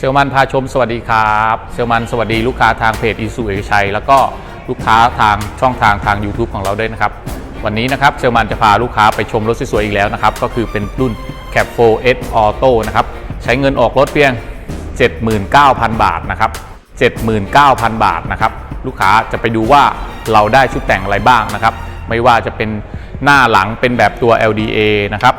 เซลมันพาชมสวัสดีครับเซลมันสวัสดีลูกค้าทางเพจอีสุเอกชัย แล้วก็ลูกค้าทางช่องทางทาง YouTube ของเราด้วยนะครับ วันนี้นะครับเซลมันจะพาลูกค้าไปชมรถสวยๆอีกแล้วนะครับ ก็คือเป็นรุ่น Cap 4 S Auto นะครับ ใช้เงินออกรถเพียง 79,000 บาทนะครับ 79,000 บาทนะครับ ลูกค้าจะไปดูว่าเราได้ชุดแต่งอะไรบ้างนะครับ ไม่ว่าจะเป็นหน้าหลังเป็นแบบตัว LDA นะครับ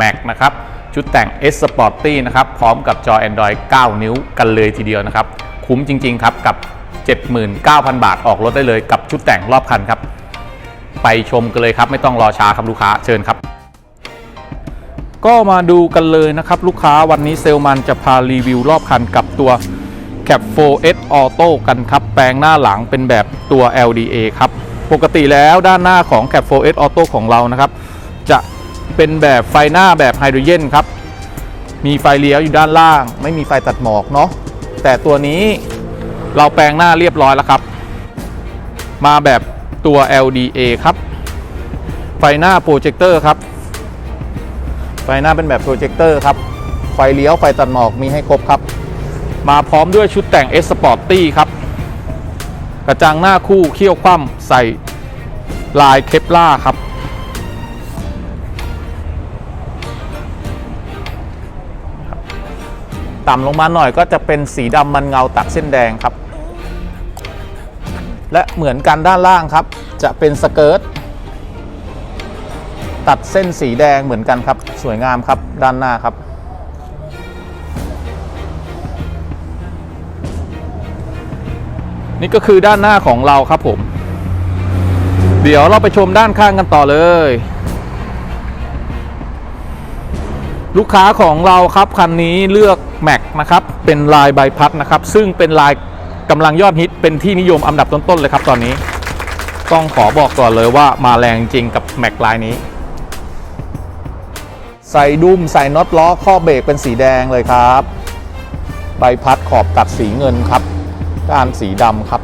Mac นะครับ ชุดแต่ง S Sporty นะครับ พร้อมกับจอ Android 9 นิ้วกันเลยทีเดียวนะครับ คุ้มจริง ๆ ครับ กับ 79,000 บาทออกรถได้เลยกับชุดแต่งรอบคันครับ ไปชมกันเลยครับ ไม่ต้องรอช้าครับลูกค้าเชิญครับ ก็มาดูกันเลยนะครับ ลูกค้าวันนี้เซลมันจะพารีวิวรอบคันกับตัว Cap 4S Auto กันครับ แปลงหน้าหลังเป็นแบบตัว LDA ครับ ปกติแล้วด้านหน้าของ Cap 4S Auto ของเรานะครับ จะ เป็นแบบไฟหน้าแบบไฮโดรเจนครับ มีไฟเลี้ยวอยู่ด้านล่าง ไม่มีไฟตัดหมอกเนาะแต่ตัวนี้เราแปลงหน้าเรียบร้อยแล้วครับ มาแบบตัว LDA ครับ ไฟหน้าโปรเจคเตอร์ครับ ไฟหน้าเป็นแบบโปรเจคเตอร์ครับ ไฟเลี้ยวไฟตัดหมอกมีให้ครบครับ มาพร้อมด้วยชุดแต่ง S Sporty ครับ กระจังหน้าคู่เขี้ยวคว่ำใส่ลายเคปล่าครับ ต่ำลงมาหน่อยก็จะเป็นสีดำมันเงาตัดเส้นแดงครับ และเหมือนกันด้านล่างครับ จะเป็นสเกิร์ตตัดเส้นสีแดงเหมือนกันครับ สวยงามครับด้านหน้าครับ นี่ก็คือด้านหน้าของเราครับผม เดี๋ยวเราไปชมด้านข้างกันต่อเลย ลูกค้าของเราครับคันนี้เลือก Mac นะครับเป็นลายใบพัดนะครับซึ่งเป็นลายกำลังยอดฮิตเป็นที่นิยมอันดับต้นๆเลยครับตอนนี้ ต้องขอบอกก่อนเลยว่ามาแรงจริงกับ Mac ลายนี้ ใส่ดุมใส่น็อตล้อข้อเบรกเป็นสีแดงเลยครับ ใบพัดขอบตัดสีเงินครับก้านสีดำครับ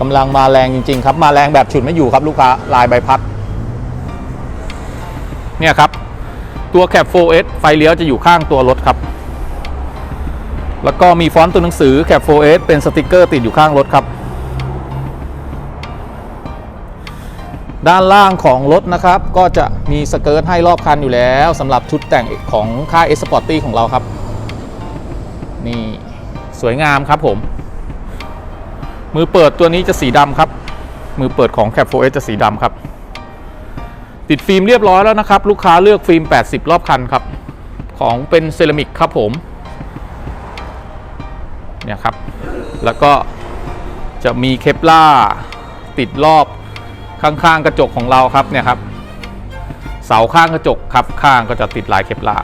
กำลังมาแรงจริง ๆ ครับ มาแรงแบบฉุดไม่อยู่ครับลูกค้าลายใบพัด เนี่ยครับ ตัวแคป 4S ไฟเลี้ยวจะอยู่ข้างตัวรถครับ แล้วก็มีฟอนต์ตัวหนังสือแคป 4S เป็นสติกเกอร์ติดอยู่ข้างรถครับ ด้านล่างของรถนะครับ ก็จะมีสเกิร์ตให้รอบคันอยู่แล้วสำหรับชุดแต่งของค่าย S p o r t y ของเราครับ นี่สวยงามครับผม มือเปิดตัวนี้จะสีดำครับ มือเปิดของ Cap 4S จะสีดำครับ ติดฟิล์มเรียบร้อยแล้วนะครับ ลูกค้าเลือกฟิล์ม 80 รอบคันครับ ของเป็นเซรามิกครับผมเนี่ยครับ แล้วก็จะมีเคปล่าติดรอบข้างๆกระจกของเราครับเนี่ยครับ เสาข้างกระจกครับข้างก็จะติดลายเคปล่า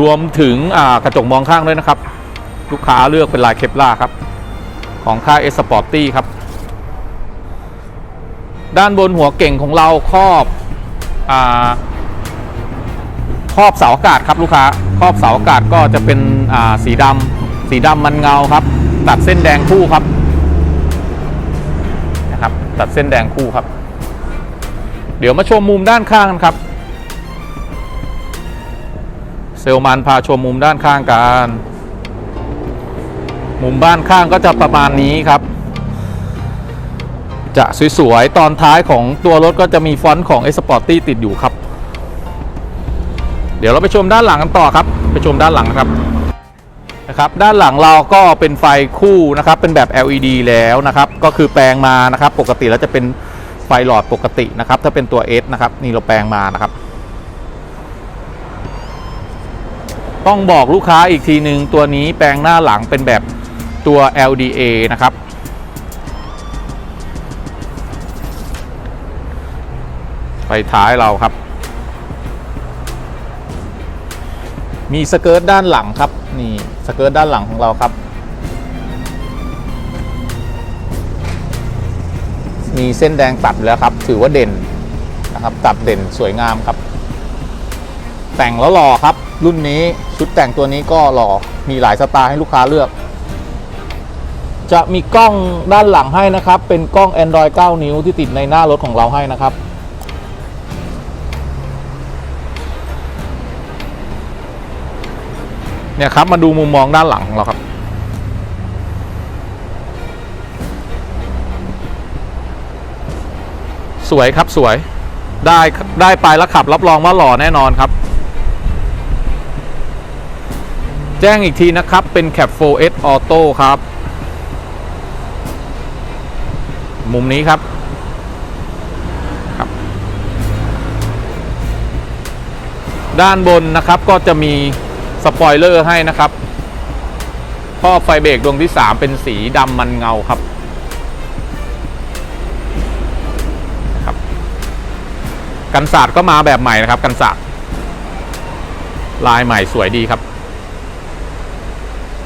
รวมถึงกระจกมองข้างด้วยนะครับ ลูกค้าเลือกเป็นลายเคปล่าครับ ของค่ายเอสปอร์ตี้ครับ ด้านบนหัวเก่งของเราครอบอาครอบเสาอากาศครับลูกค้าครอบเสาอากาศก็จะเป็นอ่าสีดำสีดำมันเงาครับ ตัดเส้นแดงคู่ครับนะครับ ตัดเส้นแดงคู่ครับ เดี๋ยวมาชมมุมด้านข้างกันครับ เซลมันพาชมมุมด้านข้างกันมุมบ้านข้างก็จะประมาณนี้ครับ จะสวยๆ ตอนท้ายของตัวรถก็จะมีฟอนต์ของ S Sporty ติดอยู่ครับ เดี๋ยวเราไปชมด้านหลังกันต่อครับ ไปชมด้านหลังครับนะครับด้านหลังเราก็เป็นไฟคู่นะครับ เป็นแบบ LED แล้วนะครับ ก็คือแปลงมานะครับ ปกติแล้วจะเป็นไฟหลอดปกตินะครับ ถ้าเป็นตัว S นะครับ นี่เราแปลงมานะครับ ต้องบอกลูกค้าอีกทีหนึ่งตัวนี้แปลงหน้าหลังเป็นแบบตัว LDA นะครับ ไฟท้ายเราครับ มีสเกิร์ตด้านหลังครับนี่สเกิร์ตด้านหลังของเราครับ มีเส้นแดงตัดแล้วครับ ถือว่าเด่นนะครับ ตัดเด่นสวยงามครับ แต่งแล้วหล่อครับ รุ่นนี้ชุดแต่งตัวนี้ก็หล่อมีหลายสไตล์ให้ลูกค้าเลือก จะมีกล้องด้านหลังให้นะครับ เป็นกล้อง Android 9 นิ้วที่ติดในหน้ารถของเราให้นะครับ เนี่ยครับมาดูมุมมองด้านหลังของเราครับ สวยครับสวยได้ได้ไปแล้วขับ รับรองว่าหล่อแน่นอนครับ แจ้งอีกทีนะครับเป็น Cap 4S Auto ครับ มุมนี้ครับครับ ด้านบนนะครับก็จะมี สปอยเลอร์ให้นะครับท่อไฟเบรกดวงที่ 3 เป็นสีดำมันเงาครับครับ กันศาสตร์ก็มาแบบใหม่นะครับ กันศาสตร์ลายใหม่สวยดีครับ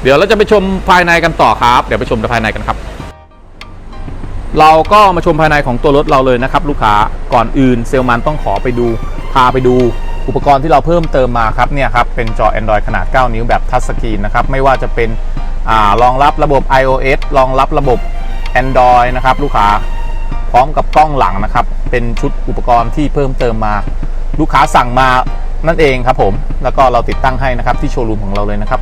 เดี๋ยวเราจะไปชมภายในกันต่อครับ เดี๋ยวไปชมภายในกันครับ เราก็มาชมภายในของตัวรถเราเลยนะครับ ลูกค้าก่อนอื่นเซลลมันต้องขอไปดูพาไปดู อุปกรณ์ที่เราเพิ่มเติมมาครับเนี่ยครับเป็นจอ Android ขนาด 9 นิ้วแบบทัชสกรีนนะครับไม่ว่าจะเป็นอรองรับระบบ iOS รองรับระบบ Android นะครับลูกค้าพร้อมกับกล้องหลังนะครับ เป็นชุดอุปกรณ์ที่เพิ่มเติมมา ลูกค้าสั่งมานั่นเองครับผมแล้วก็เราติดตั้งให้นะครับที่โชว์รูมของเราเลยนะครับ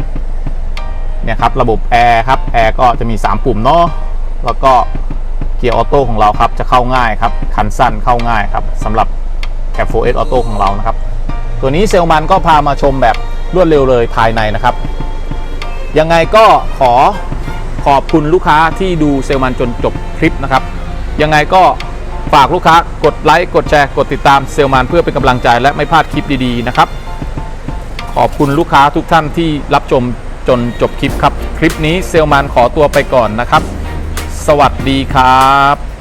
เนี่ยครับระบบแอร์ครับแอร์ก็จะมี 3 ปุ่มเนาะแล้วก็เกียร์ออโต้ของเราครับจะเข้าง่ายครับคันสั้นเข้าง่ายครับสำหรับแคป 4S Auto ของเรานะครับ ตัวนี้เซลมันก็พามาชมแบบรวดเร็วเลยภายในนะครับ ยังไงก็ขอขอบคุณลูกค้าที่ดูเซลมันจนจบคลิปนะครับ ยังไงก็ฝากลูกค้ากดไลค์กดแชร์กดติดตามเซลมันเพื่อเป็นกำลังใจและไม่พลาดคลิปดีๆนะครับ ขอบคุณลูกค้าทุกท่านที่รับชมจนจบคลิปครับ คลิปนี้เซลมันขอตัวไปก่อนนะครับ สวัสดีครับ